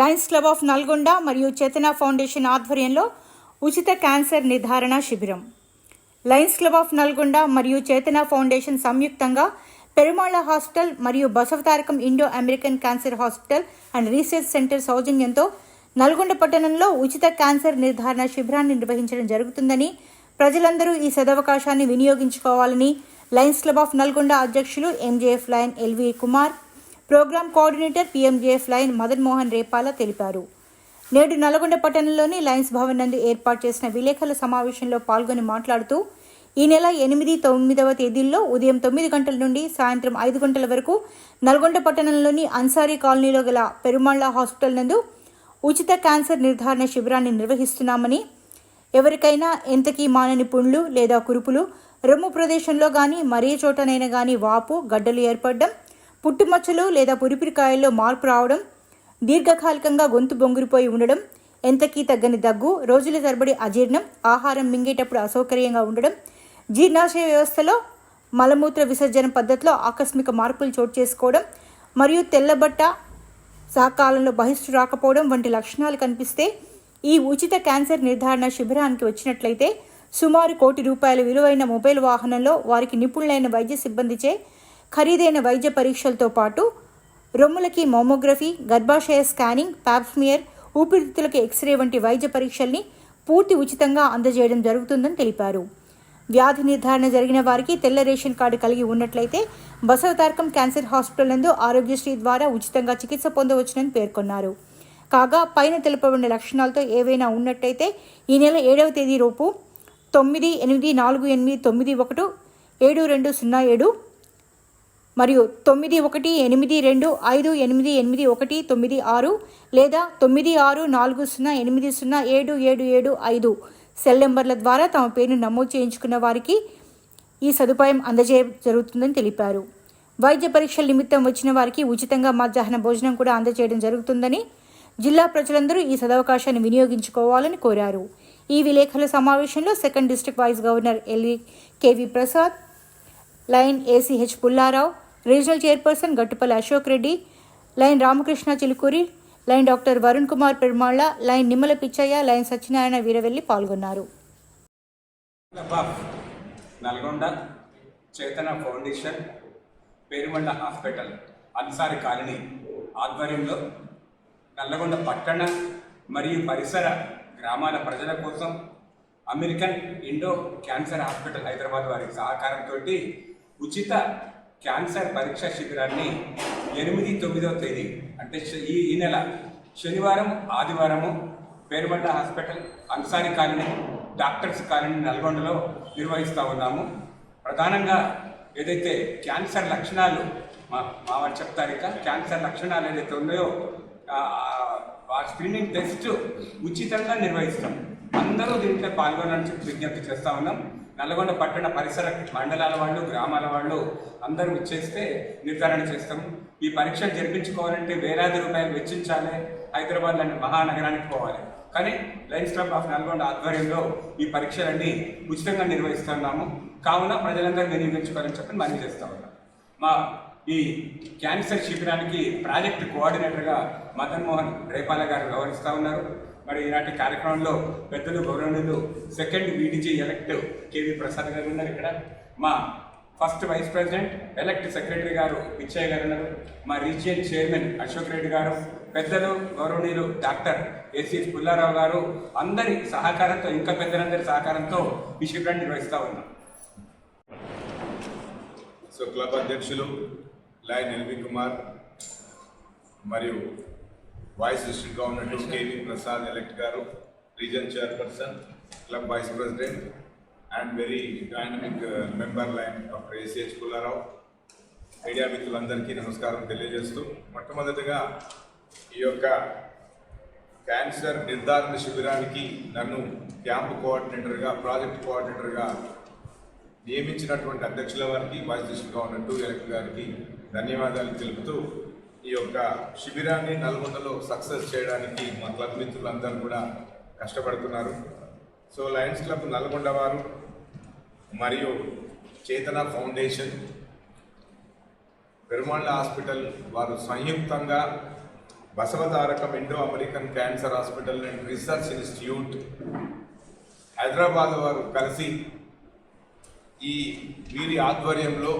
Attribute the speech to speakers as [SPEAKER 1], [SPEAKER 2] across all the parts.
[SPEAKER 1] Lions club of Nalgonda మరియు చేతన foundation ఆధ్వర్యంలో ఉచిత క్యాన్సర్ నిర్ధారణ శిబిరం. లయన్స్ క్లబ్ ఆఫ్ నల్గొండ మరియు చేతన ఫౌండేషన్ సంయుక్తంగా పెరుమాళ హాస్పిటల్ మరియు Basavatarakam Indo American cancer hospital and research centre సౌజన్యంతో నల్గొండ పట్టణంలో ఉచిత క్యాన్సర్ నిర్ధారణ శిబిరాన్ని నిర్వహించడం జరుగుతుందని ప్రజలందరూ ఈ సదవకాశాన్ని వినియోగించుకోవాలని లయన్స్ క్లబ్ ఆఫ్ నల్గొండ అధ్యక్షులు MJF lion LV Kumar programme coordinator PMJF lion Madan Mohan Repala తెలిపారు. నేడు నల్గొండ పట్టణంలోని లయన్స్ భవన్ నందు ఏర్పాటు చేసిన విలేకరుల సమావేశంలో పాల్గొని మాట్లాడుతూ ఈ నెల ఎనిమిది తొమ్మిదవ తేదీల్లో ఉదయం తొమ్మిది గంటల నుండి సాయంత్రం ఐదు గంటల వరకు నల్గొండ పట్టణంలోని అన్సారీ కాలనీలో గల పెరుమాళ్ళ హాస్పిటల్ నందు ఉచిత క్యాన్సర్ నిర్ధారణ శిబిరాన్ని నిర్వహిస్తున్నామని ఎవరికైనా ఎంతకీ మానని పుండ్లు లేదా కురుపులు రొమ్ము ప్రదేశంలో కానీ మరే చోటనైనా కానీ వాపు గడ్డలు ఏర్పడడం పుట్టుమచ్చలు లేదా పురిపిరికాయల్లో మార్పు రావడం దీర్ఘకాలికంగా గొంతు బొంగురిపోయి ఉండడం ఎంతకీ తగ్గని దగ్గు రోజుల తరబడి అజీర్ణం ఆహారం మింగేటప్పుడు అసౌకర్యంగా ఉండడం జీర్ణాశయ వ్యవస్థలో మలమూత్ర విసర్జన పద్ధతిలో ఆకస్మిక మార్పులు చోటు చేసుకోవడం మరియు తెల్లబట్ట సహకాలంలో బహిష్టు రాకపోవడం వంటి లక్షణాలు కనిపిస్తే ఈ ఉచిత క్యాన్సర్ నిర్ధారణ శిబిరానికి వచ్చినట్లయితే సుమారు కోటి రూపాయల విలువైన మొబైల్ వాహనంలో వారికి నిపుణులైన వైద్య సిబ్బందిచే ఖరీదైన వైద్య పరీక్షలతో పాటు రొమ్ములకి మోమోగ్రఫీ గర్భాశయ స్కానింగ్ ప్యాప్స్మియర్ ఊపిరితిత్తులకి ఎక్స్రే వంటి వైద్య పరీక్షల్ని పూర్తి ఉచితంగా అందజేయడం జరుగుతుందని తెలిపారు. వ్యాధి నిర్ధారణ జరిగిన వారికి తెల్ల రేషన్ కార్డు కలిగి ఉన్నట్లయితే బసవతారకం క్యాన్సర్ హాస్పిటల్ నందు ఆరోగ్యశ్రీ ద్వారా ఉచితంగా చికిత్స పొందవచ్చునని పేర్కొన్నారు. కాగా పైన తెలుపబడిన లక్షణాలతో ఏవైనా ఉన్నట్టయితే ఈ నెల ఏడవ తేదీ రూపు తొమ్మిది ఎనిమిది నాలుగు ఎనిమిది తొమ్మిది ఒకటి ఏడు రెండు సున్నా ఏడు మరియు తొమ్మిది ఒకటి ఎనిమిది రెండు ఐదు ఎనిమిది ఎనిమిది ఒకటి తొమ్మిది ఆరు లేదా తొమ్మిది ఆరు నాలుగు సున్నా ఎనిమిది సున్నా ఏడు ఏడు ఏడు ఐదు. సెల్ నెంబర్ల ద్వారా తమ పేరును నమోదు చేయించుకున్న వారికి ఈ సదుపాయం అందజేయ జరుగుతుందని తెలిపారు. వైద్య పరీక్షల నిమిత్తం వచ్చిన వారికి ఉచితంగా మధ్యాహ్న భోజనం కూడా అందజేయడం జరుగుతుందని జిల్లా ప్రజలందరూ ఈ సదవకాశాన్ని వినియోగించుకోవాలని కోరారు. ఈ విలేకరుల సమావేశంలో second district vice governor LV KV Prasad lion ACH Pullarao regional chairperson Gattupalli Ashok Reddy lion Ramakrishna Chilukuri lion doctor Varun Kumar Perumalla lion Nimmala Pichaiah lion Satyanarayana Veeravelli పాల్గొన్నారు.
[SPEAKER 2] Nalgonda Chetana foundation Perumalla hospital Ansari colony ఆధ్వర్యంలో నల్లగొండ పట్టణ మరియు పరిసర గ్రామాల ప్రజల కోసం American Indo cancer hospital Hyderabad వారి సహకారంతో ఉచిత క్యాన్సర్ పరీక్ష శిబిరాన్ని ఎనిమిది తొమ్మిదవ తేదీ అంటే ఈ ఈ నెల శనివారం ఆదివారము Perumalla hospital Ansari colony doctors colony నల్గొండలో నిర్వహిస్తూ ఉన్నాము. ప్రధానంగా ఏదైతే క్యాన్సర్ లక్షణాలు మా మా వారు చెప్తారు ఇక క్యాన్సర్ లక్షణాలు ఏదైతే ఉన్నాయో ఆ- ఆ స్క్రీనింగ్ టెస్ట్ ఉచితంగా నిర్వహిస్తాం. అందరూ దీంట్లో పాల్గొనాలని చెప్పి విజ్ఞప్తి చేస్తా ఉన్నాం. నల్గొండ పట్టణ పరిసర మండలాల వాళ్ళు గ్రామాల వాళ్ళు అందరూ ఇచ్చేస్తే నిర్ధారణ చేస్తాం. ఈ పరీక్షలు జరిపించుకోవాలంటే వేలాది రూపాయలు వెచ్చించాలి. హైదరాబాద్ లాంటి మహానగరానికి పోవాలి. కానీ లయన్స్ క్లబ్ ఆఫ్ నల్గొండ ఆధ్వర్యంలో ఈ పరీక్షలన్నీ ఉచితంగా నిర్వహిస్తున్నాము. కావున ప్రజలందరూ వినియోగించుకోవాలని చెప్పి మనం చేస్తా ఉన్నాం. మా ఈ క్యాన్సర్ శిబిరానికి ప్రాజెక్ట్ కోఆర్డినేటర్గా మదన్మోహన్ రేపాల గారు వ్యవహరిస్తూ ఉన్నారు. మరి ఇలాంటి కార్యక్రమంలో పెద్దలు గౌరవనీయులు second VDG elect KV Prasad garu ఉన్నారు ఇక్కడ. మా first vice president elect secretary garu Pichaiah garu ఉన్నారు. మా రీజియన్ చైర్మన్ అశోక్ రెడ్డి గారు పెద్దలు గౌరవనీయులు డాక్టర్ ఏసీఎస్ పుల్లారావు గారు అందరి సహకారంతో ఇంకా పెద్దలందరి సహకారంతో ఈ శిబిరాన్ని నిర్వహిస్తూ ఉన్నాం.
[SPEAKER 3] సో క్లబ్ అధ్యక్షులు లాయన్ ఎల్వి కుమార్ మరియు vice district governor KV Prasad elect garu region chairperson club vice president and very dynamic member lion doctor ACH Pullarao media మిత్రులందరికీ నమస్కారం తెలియజేస్తూ మొట్టమొదటిగా ఈ యొక్క క్యాన్సర్ నిర్ధారణ శిబిరానికి నన్ను క్యాంపు కోఆర్డినేటర్గా ప్రాజెక్ట్ కోఆర్డినేటర్గా నియమించినటువంటి అధ్యక్షుల వారికి వైస్ డిస్ట్రిక్ట్ గవర్నర్ ఎలక్ట్ గారికి ధన్యవాదాలు తెలుపుతూ ఈ యొక్క శిబిరాన్ని నల్గొండలో సక్సెస్ చేయడానికి మా క్లబ్ మిత్రులందరూ కూడా కష్టపడుతున్నారు. సో లయన్స్ క్లబ్ నల్గొండ వారు మరియు చేతన ఫౌండేషన్ పెరుమాళ్ళ హాస్పిటల్ వారు సంయుక్తంగా Basavatarakam Indo American cancer hospital and research institute Hyderabad వారు కలిసి ఈ వీరి ఆధ్వర్యంలో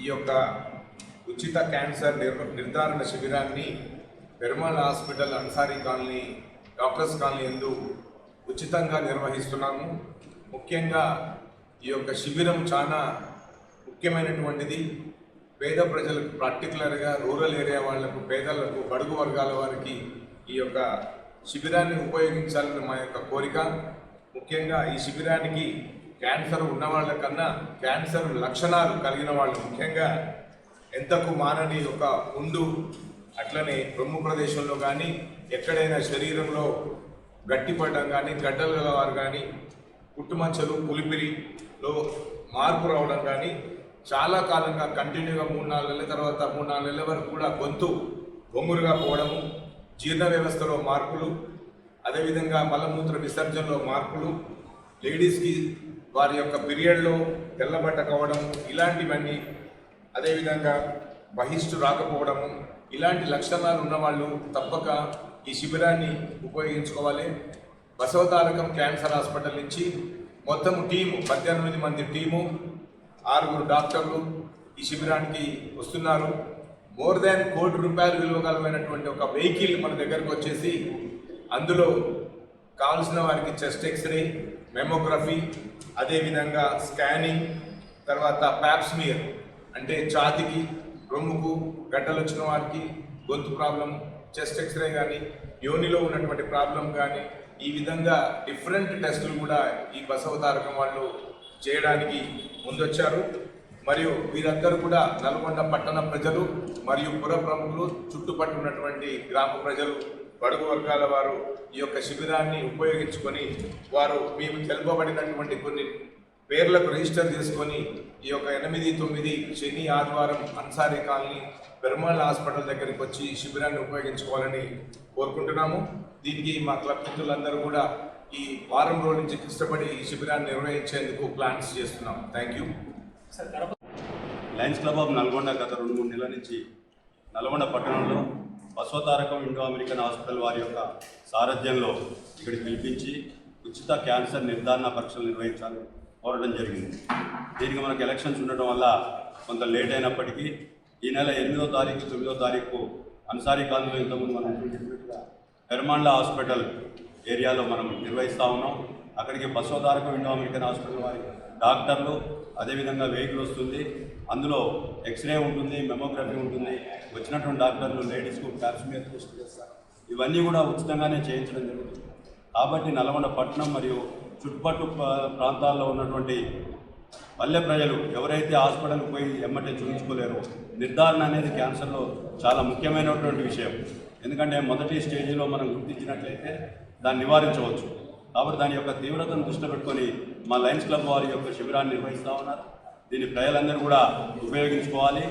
[SPEAKER 3] ఈ యొక్క ఉచిత క్యాన్సర్ నిర్ధారణ శిబిరాన్ని Perumal hospital Ansari colony doctors colony ఎందు ఉచితంగా నిర్వహిస్తున్నాము. ముఖ్యంగా ఈ యొక్క శిబిరం చాలా ముఖ్యమైనటువంటిది. పేద ప్రజలకు పర్టికులర్గా రూరల్ ఏరియా వాళ్ళకు పేదలకు బడుగు వర్గాల వారికి ఈ యొక్క శిబిరాన్ని ఉపయోగించాలని మా యొక్క కోరిక. ముఖ్యంగా ఈ శిబిరానికి క్యాన్సర్ ఉన్న వాళ్ళకన్నా క్యాన్సర్ లక్షణాలు కలిగిన వాళ్ళు ముఖ్యంగా ఎంతకు మానని ఒక ఉండు అట్లనే రొమ్ము ప్రదేశంలో కానీ ఎక్కడైనా శరీరంలో గట్టిపడడం కానీ గడ్డలు గలవారు కానీ పుట్టుమచ్చలు పులిపిరిలో మార్పు రావడం కానీ చాలా కాలంగా కంటిన్యూగా మూడు నాలుగు నెలల తర్వాత మూడు నాలుగు నెలల వరకు కూడా గొంతు బొంగురుగా పోవడము జీర్ణ వ్యవస్థలో మార్పులు అదేవిధంగా మలమూత్ర విసర్జనలో మార్పులు లేడీస్కి వారి యొక్క పీరియడ్లో తెల్లబట్ట కావడం ఇలాంటివన్నీ అదేవిధంగా బహిష్టు రాకపోవడము ఇలాంటి లక్షణాలు ఉన్నవాళ్ళు తప్పక ఈ శిబిరాన్ని ఉపయోగించుకోవాలి. బసవతారకం క్యాన్సర్ హాస్పిటల్ నుంచి మొత్తం టీము పద్దెనిమిది మంది టీము ఆరుగురు డాక్టర్లు ఈ శిబిరానికి వస్తున్నారు. మోర్ దాన్ కోటి రూపాయలు విలువగలమైనటువంటి ఒక వెహికల్ మన దగ్గరకు వచ్చేసి అందులో కావాల్సిన వారికి చెస్ట్ ఎక్స్రే మెమోగ్రఫీ అదేవిధంగా స్కానింగ్ తర్వాత ప్యాప్స్మియర్ అంటే ఛాతికి రొమ్ముకు గడ్డలు వచ్చిన వారికి గొంతు ప్రాబ్లం చెస్ట్ ఎక్స్రే కానీ యోనిలో ఉన్నటువంటి ప్రాబ్లం కానీ ఈ విధంగా డిఫరెంట్ టెస్టులు కూడా ఈ బసవతారకం వాళ్ళు చేయడానికి ముందొచ్చారు. మరియు వీరందరూ కూడా నల్గొండ పట్టణ ప్రజలు మరియు పుర ప్రముఖులు చుట్టుపక్కల ఉన్నటువంటి గ్రామ ప్రజలు బడుగు వర్గాల వారు ఈ యొక్క శిబిరాన్ని ఉపయోగించుకొని వారు మేము తెలుపబడినటువంటి కొన్ని పేర్లకు రిజిస్టర్ చేసుకొని ఈ యొక్క ఎనిమిది తొమ్మిది శని ఆదివారం అన్సారీ కాలనీ పెరుమాళ్ హాస్పిటల్ దగ్గరికి వచ్చి ఈ శిబిరాన్ని ఉపయోగించుకోవాలని కోరుకుంటున్నాము. దీనికి మా క్లబ్ మిత్రులందరూ కూడా ఈ వారం రోజుల నుంచి కష్టపడి ఈ శిబిరాన్ని నిర్వహించేందుకు ప్లాన్స్ చేస్తున్నాం thank you.
[SPEAKER 4] Lions club of Nalgonda గత రెండు మూడు నెలల నుంచి నల్గొండ పట్టణంలో బసవతారకం ఇండో అమెరికన్ హాస్పిటల్ వారి యొక్క సారథ్యంలో ఇక్కడికి పిలిపించి ఉచిత క్యాన్సర్ నిర్ధారణ పరీక్షలు నిర్వహించాలని కోరడం జరిగింది. దీనికి మనకు ఎలక్షన్స్ ఉండటం వల్ల కొంత లేట్ అయినప్పటికీ ఈ నెల ఎనిమిదో తారీఖు తొమ్మిదో తారీఖు అన్సారీ కాలంలో ఇంతకుముందు మనం చెప్పినట్టుగా పెర్మాండ్ల హాస్పిటల్ ఏరియాలో మనం నిర్వహిస్తూ ఉన్నాం. అక్కడికి బసవతారకం ఇండో అమెరికన్ హాస్పిటల్ వారి డాక్టర్లు అదేవిధంగా వెహికల్ వస్తుంది. అందులో ఎక్స్రే ఉంటుంది మెమోగ్రఫీ ఉంటుంది. వచ్చినటువంటి డాక్టర్లు లేడీస్కు ప్యాప్స్మియర్ టెస్ట్ చేస్తారు. ఇవన్నీ కూడా ఉచితంగానే చేయించడం జరుగుతుంది. కాబట్టి నల్గొండ పట్టణం మరియు చుట్టుపక్కల ప్రాంతాల్లో ఉన్నటువంటి పల్లె ప్రజలు ఎవరైతే హాస్పిటల్కి పోయి ఎమ్మటే చూపించుకోలేరో నిర్ధారణ అనేది క్యాన్సర్లో చాలా ముఖ్యమైనటువంటి విషయం. ఎందుకంటే మొదటి స్టేజ్లో మనం గుర్తించినట్లయితే దాన్ని నివారించవచ్చు. కాబట్టి దాని యొక్క తీవ్రతను దృష్టిలో పెట్టుకొని మా లయన్స్ క్లబ్ వారి యొక్క శిబిరాన్ని నిర్వహిస్తూ ఉన్నారు. దీన్ని ప్రజలందరూ కూడా ఉపయోగించుకోవాలి.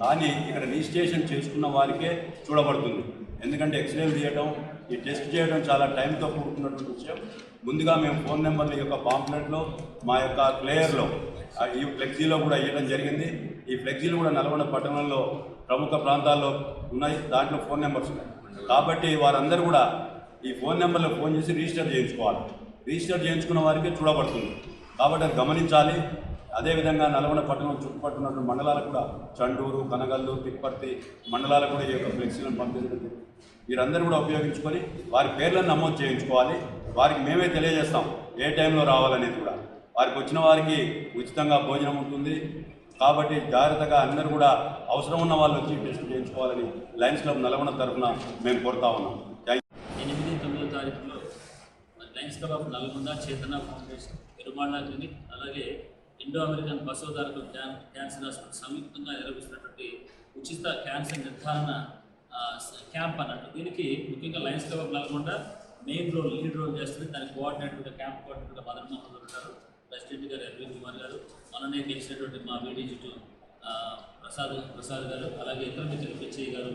[SPEAKER 4] కానీ ఇక్కడ రిజిస్ట్రేషన్ చేసుకున్న వారికే చూడబడుతుంది. ఎందుకంటే ఎక్స్రేలు తీయడం ఈ టెస్ట్ చేయడం చాలా టైంతో కూడుకున్నటువంటి విషయం. ముందుగా మేము ఫోన్ నెంబర్ల యొక్క పాంప్లెట్లో మా యొక్క ప్లేయర్లో ఈ ఫ్లెక్సీలో కూడా ఇవ్వడం జరిగింది. ఈ ఫ్లెక్సీలు కూడా నల్గొండ పట్టణంలో ప్రముఖ ప్రాంతాల్లో ఉన్నాయి. దాంట్లో ఫోన్ నెంబర్స్ ఉన్నాయి. కాబట్టి వారందరూ కూడా ఈ ఫోన్ నెంబర్లో ఫోన్ చేసి రిజిస్టర్ చేయించుకోవాలి. రిజిస్టర్ చేయించుకున్న వారికి చూడబడుతుంది. కాబట్టి అది గమనించాలి. అదేవిధంగా నల్గొండ పట్టణం చుట్టుపట్టున్న మండలాలకు కూడా చండూరు కనగల్లు తిప్పర్తి మండలాలకు కూడా ఈ యొక్క ఫ్లెక్సీలను పంపించడం జరిగింది వీరందరూ కూడా ఉపయోగించుకొని వారి పేర్లను నమోదు చేయించుకోవాలి. వారికి మేమే తెలియజేస్తాం ఏ టైంలో రావాలనేది కూడా. వారికి వచ్చిన వారికి ఉచితంగా భోజనం ఉంటుంది. కాబట్టి జాగ్రత్తగా అందరూ కూడా అవసరం ఉన్న వాళ్ళు వచ్చి టెస్ట్ చేయించుకోవాలని లయన్స్ క్లబ్ నల్గొండ తరఫున మేము కోరుతా ఉన్నాం.
[SPEAKER 5] ఎనిమిది తొమ్మిదో తారీఖులో lions club of Nalgonda Chetana foundation Perumalla clinic అలాగే Indo American Basavataraka can cancer hospital సంయుక్తంగా నిర్వహిస్తున్నటువంటి ఉచిత క్యాన్సర్ నిర్ధారణ క్యాంప్ అన్నట్టు దీనికి ముఖ్యంగా lions club of Nalgonda main role lead role చేస్తుంది. దానికి కోఆర్డినేటర్గా క్యాంప్ కోఆర్డినేటర్గా మదన్ మోహన్ ఉంటారు. ప్రెసిడెంట్ గారు ఎల్వి కుమార్ గారు. మననే గెలిచినటువంటి మా వీడీజీ చుట్టూ ప్రసాద్ ప్రసాద్ గారు. అలాగే ఇతర మిత్రులు పిచ్చయ్య గారు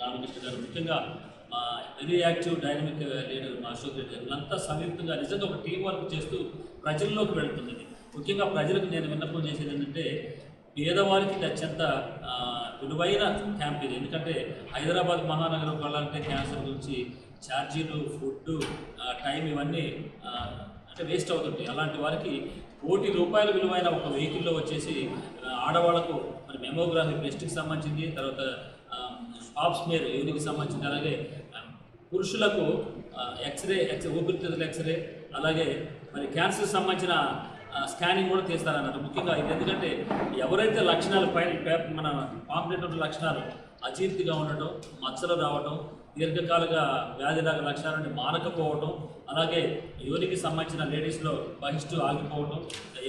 [SPEAKER 5] రామకృష్ణ గారు. ముఖ్యంగా మా వెరీ యాక్టివ్ డైనమిక్ లీడర్ మా అశోక్ రెడ్డి గారు. అంతా సంయుక్తంగా నిజంగా ఒక టీం వర్క్ చేస్తూ ప్రజల్లోకి వెళ్తుంది ముఖ్యంగా ప్రజలకు నేను విన్నపం చేసేది ఏంటంటే పేదవారికి ఇది అత్యంత విలువైన క్యాంప్ ఇది. ఎందుకంటే హైదరాబాద్ మహానగరం వెళ్ళాలంటే క్యాన్సర్ గురించి ఛార్జీలు ఫుడ్ టైం ఇవన్నీ అంటే వేస్ట్ అవుతుంటాయి. అలాంటి వారికి కోటి రూపాయల విలువైన ఒక వెహికల్లో వచ్చేసి ఆడవాళ్ళకు ఆడవాళ్ళకు మరి మెమోగ్రఫీ బ్రెస్ట్కి సంబంధించింది తర్వాత పాప్ స్మేర్ యూనికి సంబంధించింది అలాగే పురుషులకు ఎక్స్రే ఎక్స్ ఊపిరితిత్తుల ఎక్స్రే అలాగే మరి క్యాన్సర్ సంబంధించిన స్కానింగ్ కూడా తీస్తారన్నారు ముఖ్యంగా ఇది ఎందుకంటే ఎవరైతే లక్షణాలు పైన పేపర్ మన పాంప్లెట్ లక్షణాలు అజీర్తిగా ఉండటం మచ్చలు రావటం దీర్ఘకాలిక వ్యాధిలాగా లక్షణాల నుండి మానకపోవటం అలాగే యోనికి సంబంధించిన లేడీస్లో బహిష్టు ఆగిపోవటం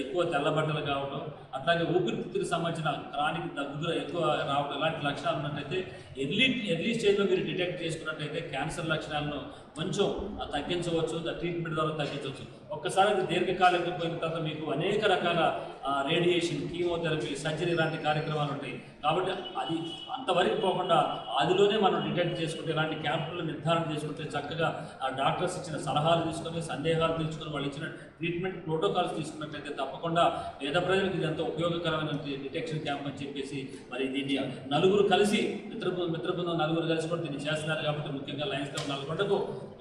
[SPEAKER 5] ఎక్కువ తెల్లబట్టలు కావటం అట్లాగే ఊపిరితిత్తులకు సంబంధించిన క్రానిక్ దగ్గులు ఎక్కువ రావడం ఇలాంటి లక్షణాలు ఉన్నట్టయితే ఎర్లీ ఎర్లీ స్టేజ్లో మీరు డిటెక్ట్ చేసుకున్నట్టయితే క్యాన్సర్ లక్షణాలను కొంచెం తగ్గించవచ్చు ట్రీట్మెంట్ ద్వారా తగ్గించవచ్చు. ఒక్కసారి అది దీర్ఘకాలిక పోయిన తర్వాత మీకు అనేక రకాల రేడియేషన్ కీమోథెరపీ సర్జరీ లాంటి కార్యక్రమాలు ఉంటాయి. కాబట్టి అది అంతవరకు పోకుండా అదిలోనే మనం డిటెక్ట్ చేసుకుంటే ఇలాంటి క్యాంపులు నిర్ధారణ చేసుకుంటే చక్కగా ఆ డాక్టర్స్ ఇచ్చిన సలహాలు తీసుకొని సందేహాలు తీసుకొని వాళ్ళు ఇచ్చిన ట్రీట్మెంట్ ప్రోటోకాల్స్ తీసుకున్నట్లయితే తప్పకుండా పేద ప్రజలకు ఇది ఎంతో ఉపయోగకరమైన డిటెక్షన్ క్యాంప్ అని చెప్పేసి మరి దీన్ని నలుగురు కలిసి మిత్ర మిత్ర బృందం నలుగురు కలిసి కూడా దీన్ని చేస్తున్నారు. కాబట్టి ముఖ్యంగా లయన్స్ క్లబ్ నల్గొండకు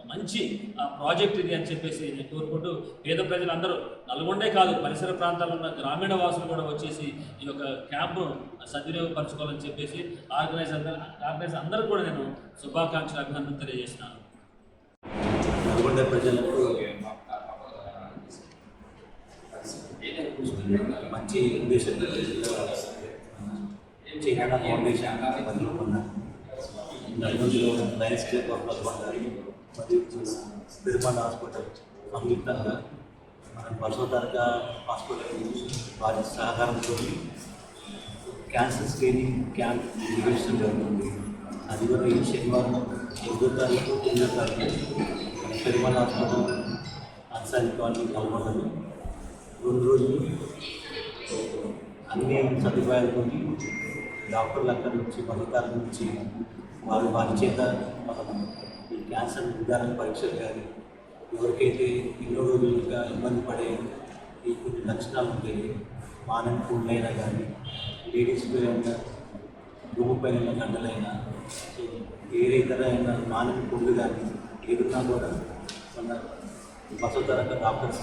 [SPEAKER 5] మంచి ఆ, ప్రాజెక్ట్ ఇది అని చెప్పేసి నేను కోరుకుంటూ పేద ప్రజలందరూ నల్గొండే కాదు పరిసర ప్రాంతాల్లో ఉన్న గ్రామీణ వాసులు కూడా వచ్చేసి ఈ యొక్క క్యాంప్ను సద్వినియోగపరచుకోవాలని చెప్పేసి ఆర్గనైజ్ అందరూ ఆర్గనైజ్ అందరూ కూడా నేను శుభాకాంక్షలు అభినందనలు తెలియజేస్తున్నాను.
[SPEAKER 6] నల్గొండ ప్రజలకు మంచి ఉద్దేశంతో చైనా ఫౌండేషన్ మొదలుకున్న నల్గొండలో లయన్స్ క్లబ్ ఆఫ్ నల్గొండ మరియు పెరుమాళ హాస్పిటల్ సంయుక్తంగా మన పశుతారక హాస్పిటల్ వారి సహకారంతో క్యాన్సర్ స్క్రీనింగ్ క్యాంప్ నిర్వహించడం జరుగుతుంది. అది కూడా ఈ శనివారం ఎనిమిదో తారీఖు తొమ్మిదో తారీఖు మన పెరుమల హాస్పిటల్ అన్సారి కాలనీ నల్గొండలో రెండు రోజులు అన్ని సదుపాయాలతో డాక్టర్లు అక్కడి నుంచి పథకాల నుంచి వారు వారి చేత మనం ఈ క్యాన్సర్ నిర్ధారణ పరీక్షలు కానీ ఎవరికైతే ఎన్నో రోజులుగా ఇబ్బంది పడే ఈ కొన్ని లక్షణాలు ఉంటాయి మానని పూలైనా కానీ లేడీస్ అయినా భూమి పైన గంటలైనా సో వేరే ఇతర అయినా మానవ కానీ ఏదున్నా కూడా మన బసవతరక డాక్టర్స్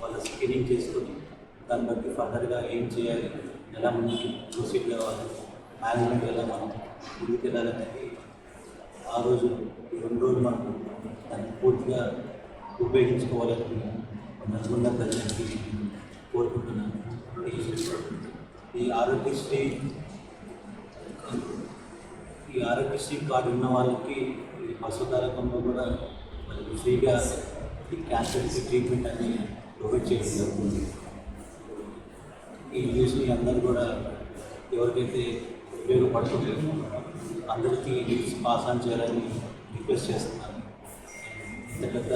[SPEAKER 6] వాళ్ళ స్క్రీనింగ్ చేసుకొని దాన్ని బట్టి ఫర్దర్గా ఏం చేయాలి ఎలా ముందుకు ప్రొసీడ్ కావాలి మేనేజ్మెంట్ ఎలా మనం ముందుకు వెళ్ళాలనేది ఆ రోజు ఈ రెండు రోజులు మనం దాన్ని పూర్తిగా ఉపయోగించుకోవాలని నల్గొండ ప్రజలకి కోరుకుంటున్నాను ఈ- ఈ ఆరోగ్యశ్రీ ఈ ఆరోగ్యశ్రీ కార్డు ఉన్న వాళ్ళకి ఈ పశుధారకంలో కూడా మనకి ఫ్రీగా ఈ క్యాన్సర్కి ట్రీట్మెంట్ అని ప్రొవైడ్ చేయడం జరుగుతుంది. ఈ న్యూస్ని అందరూ కూడా ఎవరికైతే పేరు పట్టుకోలేదు అందరికీ న్యూస్ పాస్ ఆన్ చేయాలని రిక్వెస్ట్ చేస్తున్నాను. ఇంత పెద్ద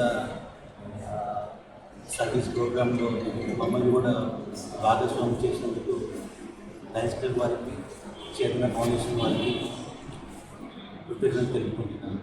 [SPEAKER 6] సర్వీస్ ప్రోగ్రాంలో మమ్మల్ని కూడా భాగస్వామి చేసినందుకు డైరెక్టర్ వారికి చేతన ఫౌండేషన్ వారికి కృతజ్ఞతలు తెలుపుకుంటున్నాను.